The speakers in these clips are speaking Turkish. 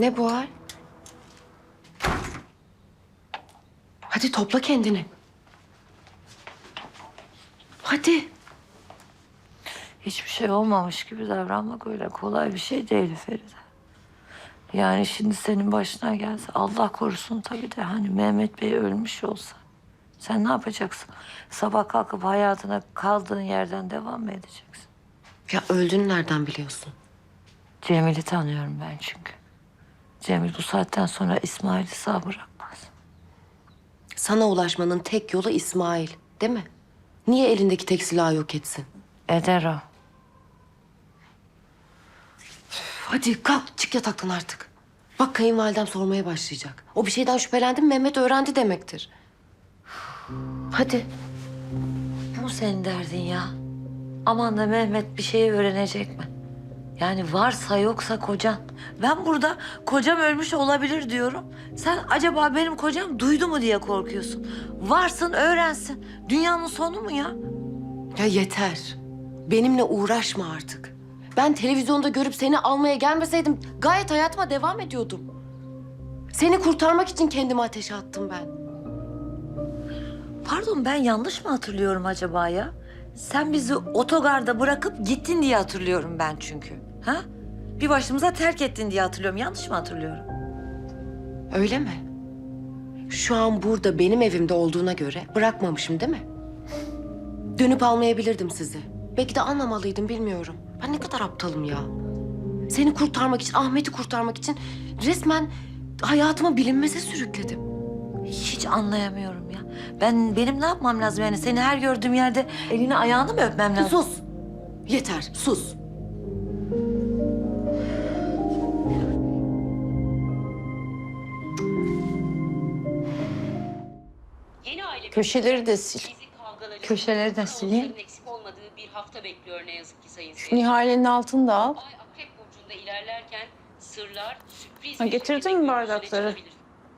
Ne bu hal? Hadi topla kendini. Hadi. Hiçbir şey olmamış gibi davranmak öyle kolay bir şey değil Feride. Yani şimdi senin başına gelse Allah korusun tabii de hani Mehmet Bey ölmüş olsa. Sen ne yapacaksın? Sabah kalkıp hayatına kaldığın yerden devam mı edeceksin? Ya öldüğünü nereden biliyorsun? Cemil'i tanıyorum ben çünkü. Cemil bu saatten sonra İsmail'i sağ bırakmaz. Sana ulaşmanın tek yolu İsmail, değil mi? Niye elindeki tek silahı yok etsin? Eder o. Hadi kalk çık yataktan artık. Bak kayınvalidem sormaya başlayacak. O bir şeyden şüphelendi mi Mehmet öğrendi demektir. Hadi. Bu senin derdin ya. Aman da Mehmet bir şey öğrenecek mi? Yani varsa yoksa kocan. Ben burada kocam ölmüş olabilir diyorum. Sen acaba benim kocam duydu mu diye korkuyorsun. Varsın öğrensin. Dünyanın sonu mu ya? Ya yeter. Benimle uğraşma artık. Ben televizyonda görüp seni almaya gelmeseydim gayet hayatıma devam ediyordum. Seni kurtarmak için kendimi ateşe attım ben. Pardon ben yanlış mı hatırlıyorum acaba ya? Sen bizi otogarda bırakıp gittin diye hatırlıyorum ben çünkü. Ha? Bir başımıza terk ettin diye hatırlıyorum. Yanlış mı hatırlıyorum? Öyle mi? Şu an burada benim evimde olduğuna göre bırakmamışım değil mi? Dönüp almayabilirdim sizi. Belki de almamalıydım bilmiyorum. Ben ne kadar aptalım ya. Seni kurtarmak için, Ahmet'i kurtarmak için resmen hayatımı bilinmeze sürükledim. Hiç anlayamıyorum ya. Ben benim ne yapmam lazım yani? Seni her gördüğüm yerde elini ayağını mı öpmem lazım? Sus. Yeter, sus. Köşeleri de sil. Köşeleri de sileyim. eksik olmadığı bir hafta bekliyor ne yazık ki sayın Şu seyirciler. Nihale'nin altını da al. Ay Akrep Burcu'nda ilerlerken sırlar sürpriz Ha, getirdin mi bardakları? çıkabilir.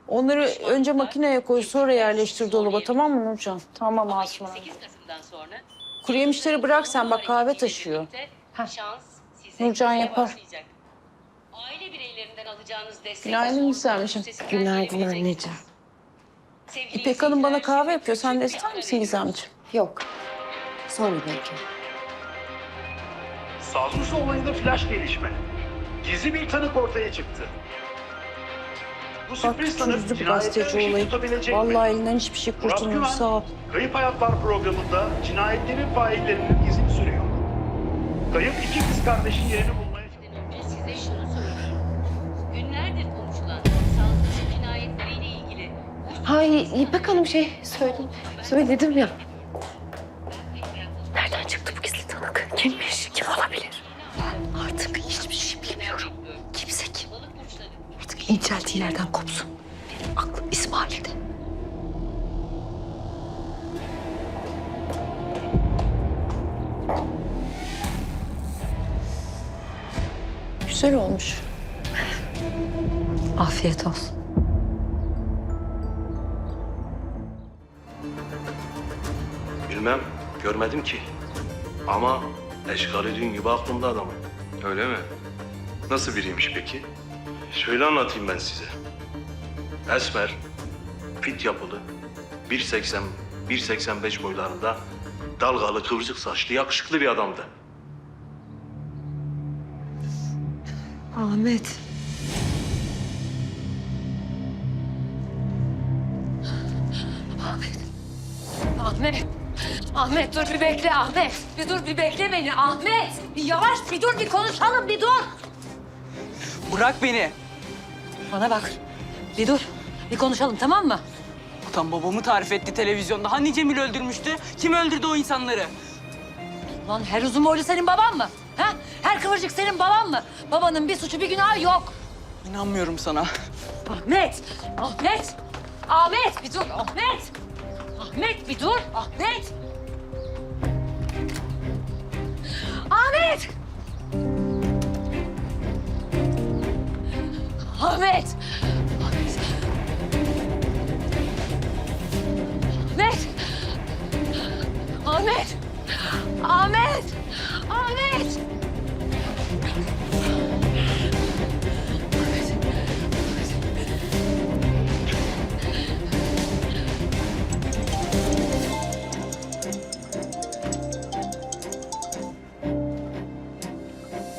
Onları önce makineye koy sonra yerleştir dolaba tamam mı Nurcan? Tamam Ama Asuman. 28 Kasım'dan sonra Kuru yemişleri bırak sen bak kahve taşıyor. Şans size Nurcan yapar. başlayacak. Aile bireylerinden alacağınız destek Günaydın üstesinden Günaydın anneciğim. Sevgili İpek Hanım bana kahve yapıyor. Sen de ister misin. Gizemciğim? Yok. Sonra belki. Sazlısı olayında flash gelişme. Gizli bir tanık ortaya çıktı. Bu Bak sürpriz tanık çözdük gazeteci ışık olayı. Vallahi elinden hiçbir şey kurtulmuyor sağ ol. Kayıp Hayatlar programında cinayetlerin faillerinin izini sürüyor. Kayıp iki kız kardeşin yerini Hay İpek Hanım şey söyledim. Söyledim ya. Nereden çıktı bu gizli tanık? Kimmiş? Kim olabilir? Ben artık hiçbir şey bilmiyorum. Kimse kim? Artık inceldiği yerden kopsun. Benim aklım İsmail'de. Güzel olmuş. Afiyet olsun. Bilmem, görmedim ki. Ama eşkali dün gibi aklımda adamın. Öyle mi? Nasıl biriymiş peki? Şöyle anlatayım ben size. Esmer, fit yapılı, 1.80, 1.85 boylarında, dalgalı, kıvırcık saçlı, yakışıklı bir adamdı. Ahmet. Ahmet. Ahmet dur bir bekle Ahmet. Bir dur bir bekle beni Ahmet. Bir yavaş bir dur bir konuşalım bir dur. Bırak beni. Bana bak. Bir dur. Bir konuşalım tamam mı? Utan babamı tarif etti televizyonda. Hani Cemil öldürmüştü? Kim öldürdü o insanları? Lan her uzun boylu senin baban mı? Ha? Her kıvırcık senin baban mı? Babanın bir suçu bir günahı yok. İnanmıyorum sana. Ahmet. Ahmet. Ahmet bir dur Ahmet. Ahmet bir dur Ahmet. Ahmet. Ahmet. Ahmet. Ahmet. Ahmet. Ahmet.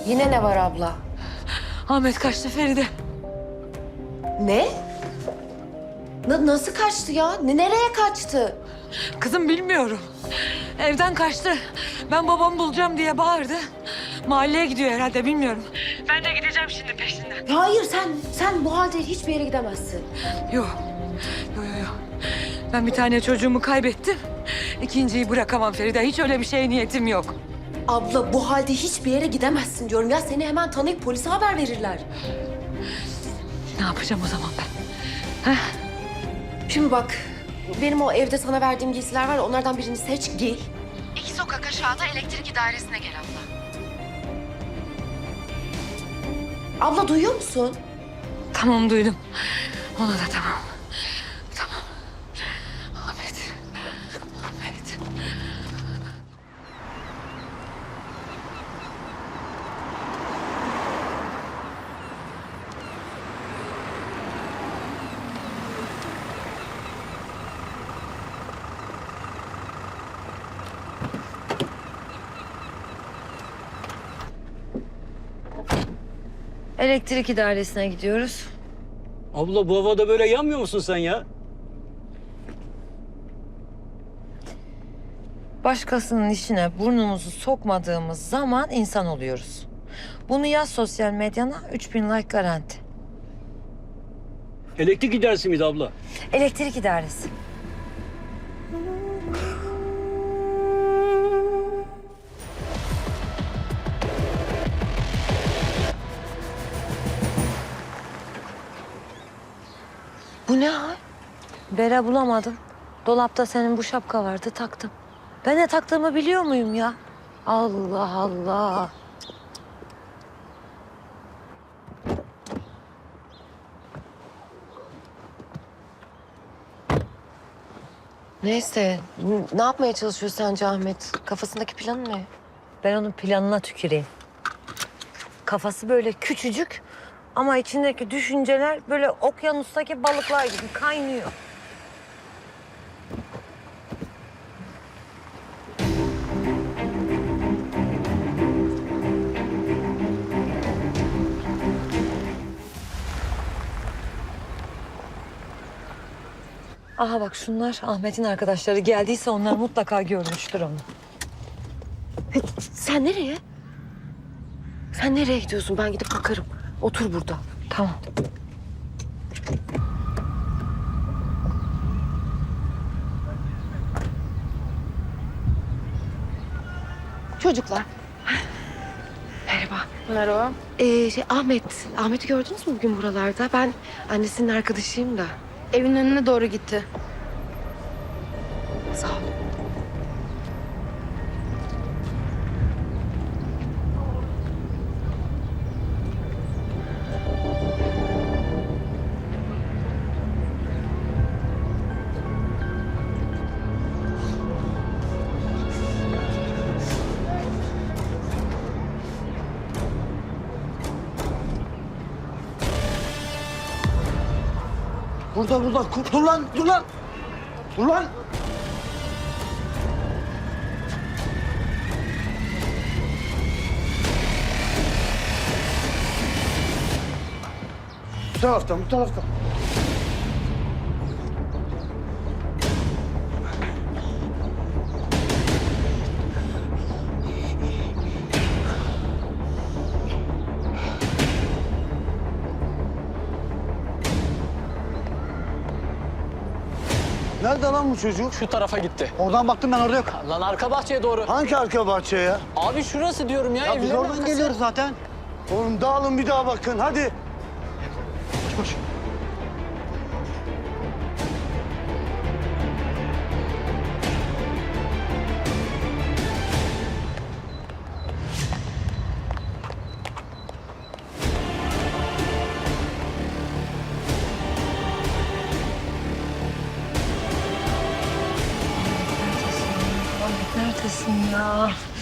Yine ne var abla? Ahmet kaçtı Feride. Ne? Na- nasıl kaçtı ya? Ne- nereye kaçtı? Kızım bilmiyorum. Evden kaçtı. Ben babamı bulacağım diye bağırdı. Mahalleye gidiyor herhalde bilmiyorum. Ben de gideceğim şimdi peşinden. Hayır sen sen bu halde hiçbir yere gidemezsin. Yok. Yok yok yok. Ben bir tane çocuğumu kaybettim. İkinciyi bırakamam Feride. Hiç öyle bir şeye niyetim yok. Abla bu halde hiçbir yere gidemezsin diyorum. Ya seni hemen tanıyıp polise haber verirler. Ne yapacağım o zaman ben? Şimdi bak benim o evde sana verdiğim giysiler var ya onlardan birini seç giy. İki sokak aşağıda elektrik idaresine gel abla. Abla duyuyor musun? Tamam duydum. Ona da. Tamam. Elektrik idaresine gidiyoruz. Abla bu havada böyle yanmıyor musun sen ya? Başkasının işine burnumuzu sokmadığımız zaman insan oluyoruz. Bunu yaz sosyal medyana 3000 like garanti. Elektrik gidersi miydi abla? Elektrik idaresi. Bu ne hal? Bere bulamadım. Dolapta senin bu şapka vardı taktım. Ben ne taktığımı biliyor muyum ya? Allah Allah. Neyse ne yapmaya çalışıyor sence Ahmet? Kafasındaki planı ne? Ben onun planına tüküreyim. Kafası böyle küçücük ama içindeki düşünceler böyle okyanustaki balıklar gibi kaynıyor. Aha bak şunlar Ahmet'in arkadaşları geldiyse onlar mutlaka görmüştür onu. Sen nereye? Sen nereye gidiyorsun? Ben gidip bakarım. Otur burada. Tamam. Çocuklar. Merhaba. Merhaba. Ee, şey, Ahmet. Ahmet'i gördünüz mü bugün buralarda? Ben annesinin arkadaşıyım da. Evin önüne doğru gitti. Sağ ol. Burada burada. Dur lan dur lan. Dur lan. Bu taraftan bu taraftan. Lan bu çocuk? Şu tarafa gitti. Oradan baktım ben orada yok. Lan arka bahçeye doğru. Hangi arka bahçe ya? Abi şurası diyorum ya. Ya biz evlerin oradan arkası. geliyoruz zaten. Oğlum dağılın bir daha bakın hadi. Ahmet neredesin ya? Of.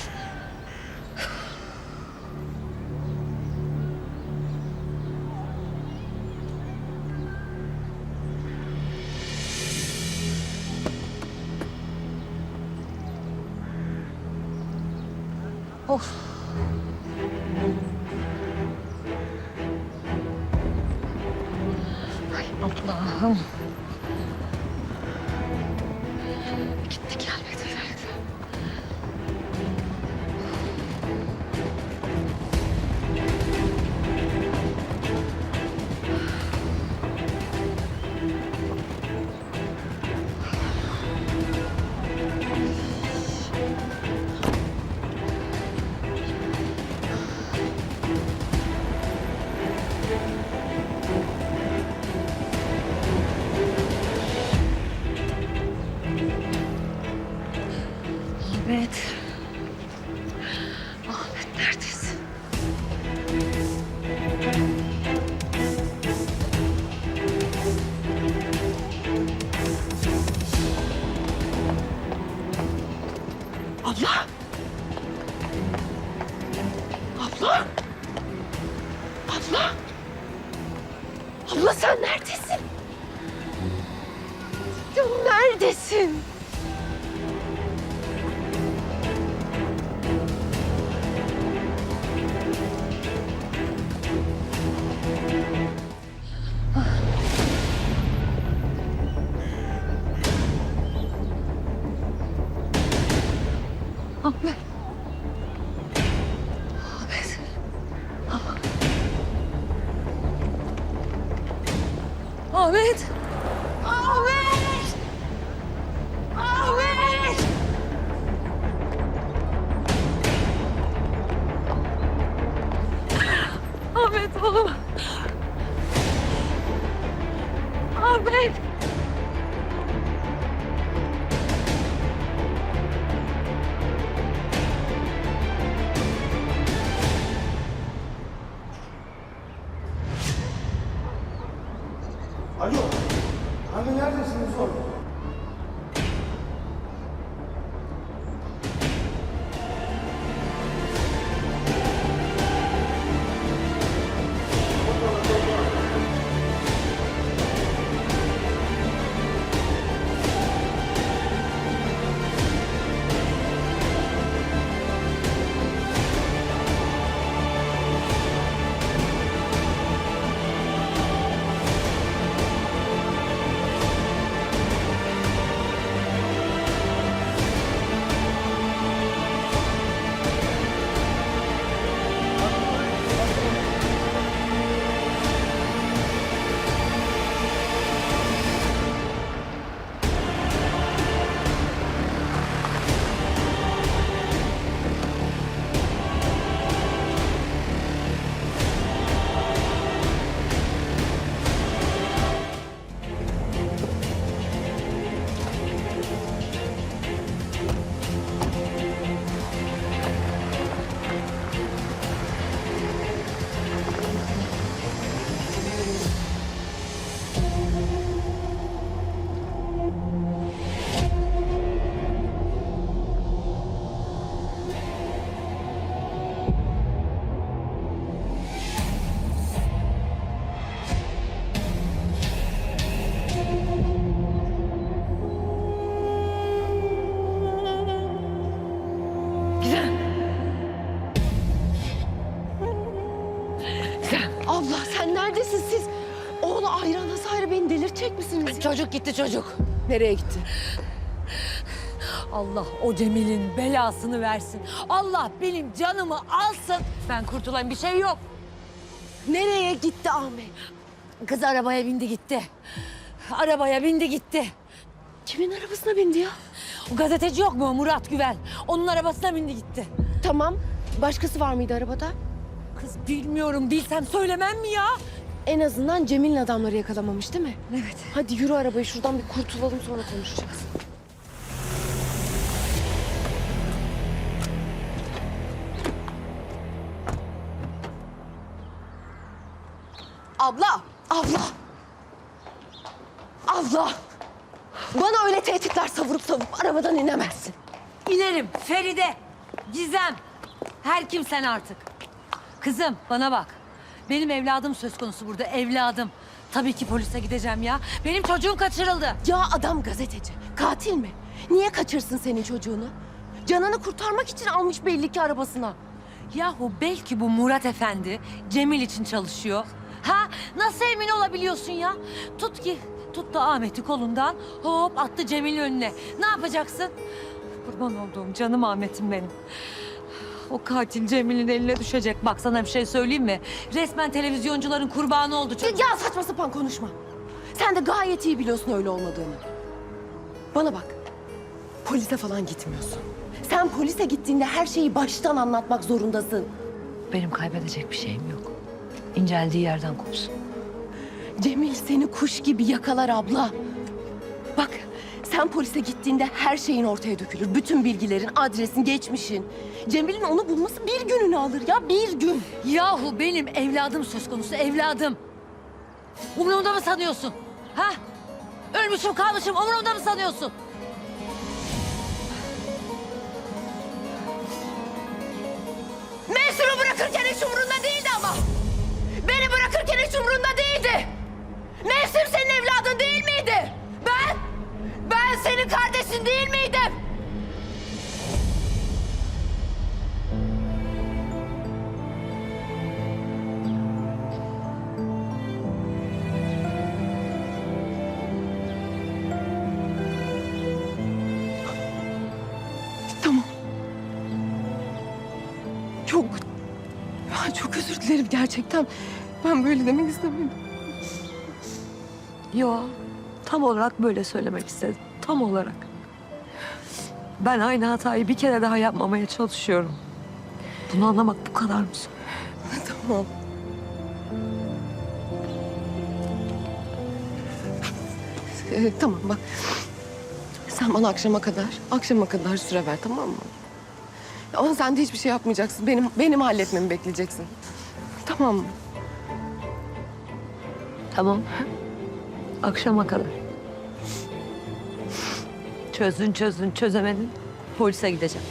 Neredesin? Çocuk gitti çocuk. Nereye gitti? Allah o Cemil'in belasını versin. Allah benim canımı alsın. Ben kurtulan bir şey yok. Nereye gitti Ahmet? Kız arabaya bindi gitti. Arabaya bindi gitti. Kimin arabasına bindi ya? O gazeteci yok mu Murat Güven? Onun arabasına bindi gitti. Tamam. Başkası var mıydı arabada? Kız bilmiyorum bilsem söylemem mi ya? En azından Cemil'in adamları yakalamamış değil mi? Evet. Hadi yürü arabaya şuradan bir kurtulalım sonra konuşacağız. Abla! Abla! Abla! Bana öyle tehditler savurup savurup arabadan inemezsin. İnerim Feride, Gizem. Her kim sen artık. Kızım bana bak. Benim evladım söz konusu burada evladım. Tabii ki polise gideceğim ya. Benim çocuğum kaçırıldı. Ya adam gazeteci, katil mi? Niye kaçırsın senin çocuğunu? Canını kurtarmak için almış belli ki arabasına. Yahu belki bu Murat Efendi Cemil için çalışıyor. Ha? Nasıl emin olabiliyorsun ya? Tut ki, tuttu Ahmet'i kolundan, hop attı Cemil'in önüne. Ne yapacaksın? Kurban olduğum canım Ahmet'im benim. O katil Cemil'in eline düşecek. Bak sana bir şey söyleyeyim mi? Resmen televizyoncuların kurbanı oldu çocuk. Ya saçma sapan konuşma. Sen de gayet iyi biliyorsun öyle olmadığını. Bana bak. Polise falan gitmiyorsun. Sen polise gittiğinde her şeyi baştan anlatmak zorundasın. Benim kaybedecek bir şeyim yok. İnceldiği yerden kopsun. Cemil seni kuş gibi yakalar abla. Bak sen polise gittiğinde her şeyin ortaya dökülür. Bütün bilgilerin, adresin, geçmişin. Cemil'in onu bulması bir gününü alır ya bir gün. Yahu benim evladım söz konusu evladım. Umurumda mı sanıyorsun? Ha? Ölmüşüm kalmışım umurumda mı sanıyorsun? Çok özür dilerim gerçekten. Ben böyle demek istemedim. Yo, tam olarak böyle söylemek istedim. Tam olarak. Ben aynı hatayı bir kere daha yapmamaya çalışıyorum. Bunu anlamak bu kadar mı zor? Tamam. Ee, tamam bak. Sen bana akşama kadar, akşama kadar süre ver tamam mı? Ama sen de hiçbir şey yapmayacaksın. Benim benim halletmemi bekleyeceksin. Tamam mı? Tamam. Akşama kadar. Çözdün çözdün çözemedin. Polise gideceğim.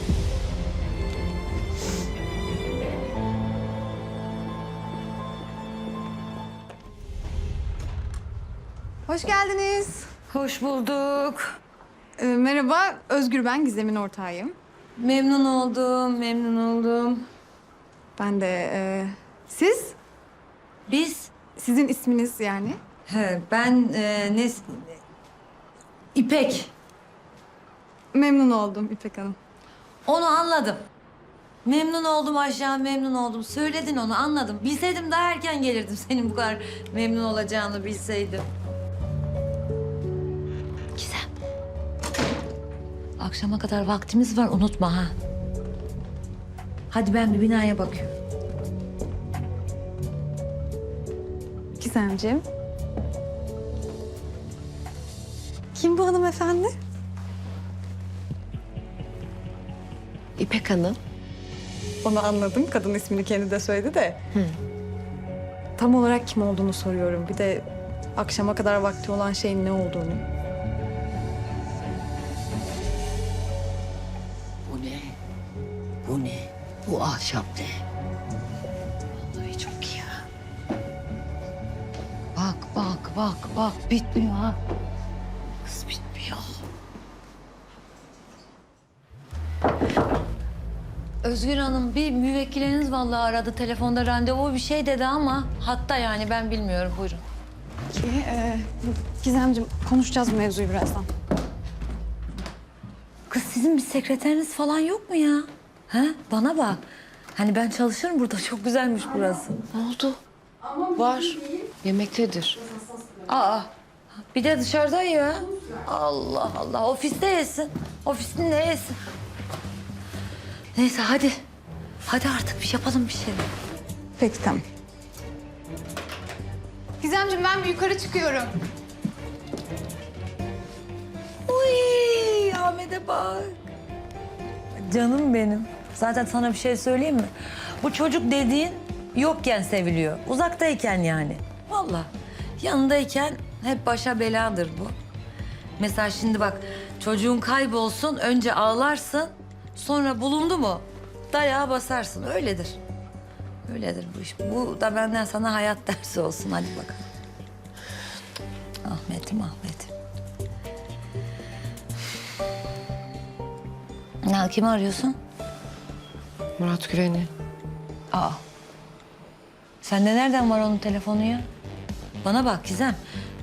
Hoş geldiniz. Hoş bulduk. Ee, merhaba, Özgür ben, Gizem'in ortağıyım. Memnun oldum, memnun oldum. Ben de, e, siz? Biz, Sizin isminiz yani? he, ben e, ne... İpek. Memnun oldum İpek Hanım. Onu anladım. Memnun oldum aşağı, memnun oldum. Söyledin onu, anladım. Bilseydim daha erken gelirdim senin bu kadar memnun olacağını bilseydim. Akşama kadar vaktimiz var, unutma ha. Hadi ben bir binaya bakıyorum. Gizemciğim. Kim bu hanımefendi? İpek Hanım. Onu anladım. Kadın ismini kendi de söyledi de. Tam olarak kim olduğunu soruyorum. Bir de akşama kadar vakti olan şeyin ne olduğunu. Ne? Vallahi çok iyi ha. Bak bak bak bak bitmiyor ha. Kız bitmiyor. Özgür Hanım bir müvekkiliniz vallahi aradı telefonda randevu bir şey dedi ama hatta yani ben bilmiyorum buyurun. Ki, e, Gizemciğim konuşacağız bu mevzuyu birazdan. Kız sizin bir sekreteriniz falan yok mu ya? Ha? Bana bak. Hani ben çalışırım burada. Çok güzelmiş burası. Ne oldu? Var. Yemektedir. Aa. Bir de dışarıda ya. Allah Allah. Ofiste yesin. Ofisinde yesin. Neyse hadi. Hadi artık bir yapalım bir şey. Peki tamam. Gizemciğim ben bir yukarı çıkıyorum. Uy, Ahmet'e bak. Canım benim. Zaten sana bir şey söyleyeyim mi? Bu çocuk dediğin yokken seviliyor. Uzaktayken yani. Vallahi yanındayken hep başa beladır bu. Mesela şimdi bak çocuğun kaybolsun önce ağlarsın sonra bulundu mu dayağa basarsın öyledir. Öyledir bu iş. Bu da benden sana hayat dersi olsun hadi bakalım. Ahmet'im Ahmet'im. Ne kimi arıyorsun? Murat Güven'i. Aa. Sende nereden var onun telefonu ya? Bana bak Gizem.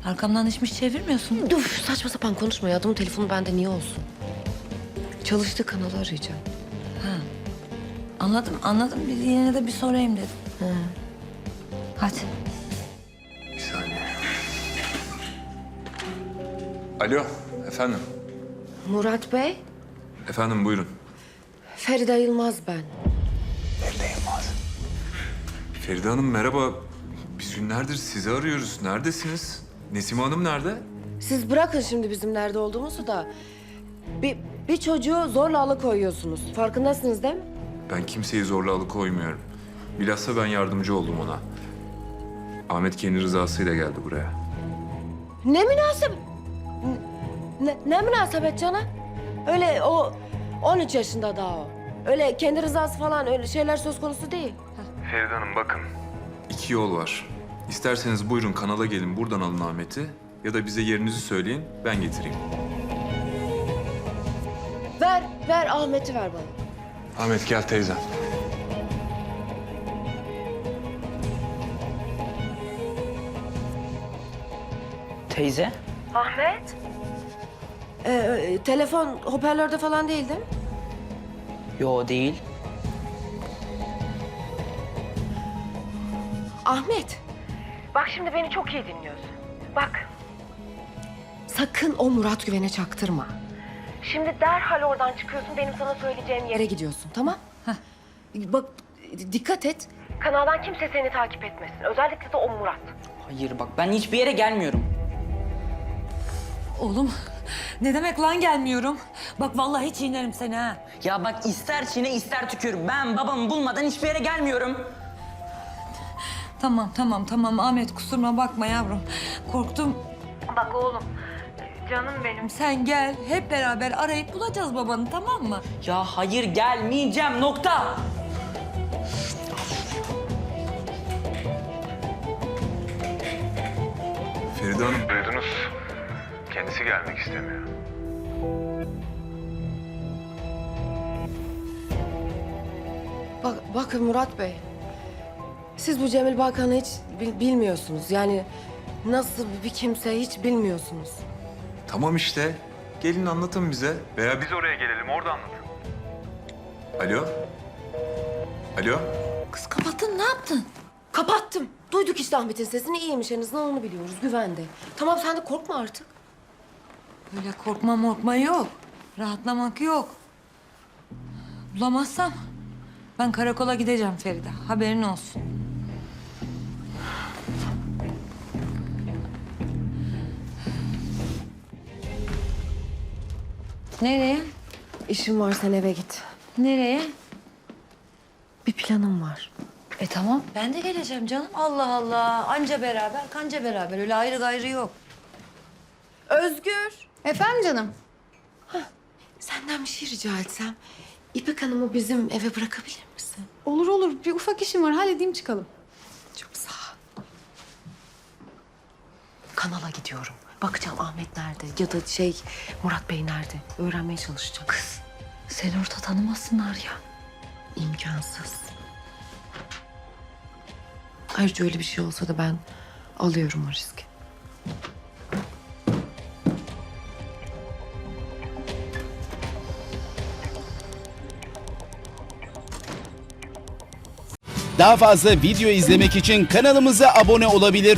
Arkamdan hiçmiş çevirmiyorsun. Dur saçma sapan konuşma ya. Adamın telefonu bende niye olsun? Çalıştığı kanalı arayacağım. Anladım, anladım. Bir yine de bir sorayım dedim. Hadi. Bir saniye. Alo, efendim. Murat Bey, Efendim buyurun. Feride Yılmaz ben. Feride Hanım merhaba. Biz günlerdir sizi arıyoruz. Neredesiniz? Nesime Hanım nerede? Siz bırakın şimdi bizim nerede olduğumuzu da. Bir, bir çocuğu zorla alıkoyuyorsunuz. Farkındasınız değil mi? Ben kimseyi zorla alıkoymuyorum. Bilhassa ben yardımcı oldum ona. Ahmet kendi rızasıyla geldi buraya. Ne münasebet... Ne, ne münasebet canım? Öyle o 13 yaşında daha o. Öyle kendi rızası falan öyle şeyler söz konusu değil. Feride Hanım bakın. İki yol var. İsterseniz buyurun kanala gelin buradan alın Ahmet'i. Ya da bize yerinizi söyleyin ben getireyim. Ver, ver Ahmet'i ver bana. Ahmet gel teyzem. Teyze? Ahmet? Ee, telefon hoparlörde falan değil değil mi? Yo değil. Ahmet. Bak şimdi beni çok iyi dinliyorsun. Bak. Sakın o Murat Güven'e çaktırma. Şimdi derhal oradan çıkıyorsun. Benim sana söyleyeceğim yere gidiyorsun tamam? Bak dikkat et. Kanaldan kimse seni takip etmesin. Özellikle de o Murat. Hayır bak ben hiçbir yere gelmiyorum. Oğlum, ne demek lan gelmiyorum? Bak vallahi hiç inerim seni ha. Ya bak ister çiğne ister tükür. Ben babamı bulmadan hiçbir yere gelmiyorum. Tamam, tamam, tamam. Ahmet kusuruma bakma yavrum. Korktum. Bak oğlum, canım benim. Sen gel, hep beraber arayıp bulacağız babanı, tamam mı? Ya hayır gelmeyeceğim nokta. Feride Hanım. Duydunuz. Kendisi gelmek istemiyor. Bak, bakın Murat Bey. Siz bu Cemil Balkan'ı hiç bil- bilmiyorsunuz. Yani nasıl bir kimse hiç bilmiyorsunuz. Tamam işte. Gelin anlatın bize. Veya biz oraya gelelim orada anlatın. Alo? Alo? Kız kapattın, ne yaptın? Kapattım. Duyduk işte Ahmet'in sesini. İyiymiş en azından onu biliyoruz. Güvende. Tamam sen de korkma artık. Böyle korkma morkma yok. Rahatlamak yok. Bulamazsam ben karakola gideceğim Feride. Haberin olsun. Nereye? İşim var sen eve git. Nereye? Bir planım var. E tamam ben de geleceğim canım. Allah Allah. Anca beraber, kanca beraber. Öyle ayrı gayrı yok. Özgür. Efendim canım? Senden bir şey rica etsem. İpek Hanım'ı bizim eve bırakabilir misin? Olur olur. Bir ufak işim var. Halledeyim çıkalım. Çok sağ ol. Kanala gidiyorum. Bakacağım Ahmet nerede ya da şey Murat Bey nerede. Öğrenmeye çalışacağım. Kız seni orada tanımasınlar ya. İmkansız. Ayrıca öyle bir şey olsa da ben alıyorum o riski. Daha fazla video izlemek için kanalımıza abone olabilir.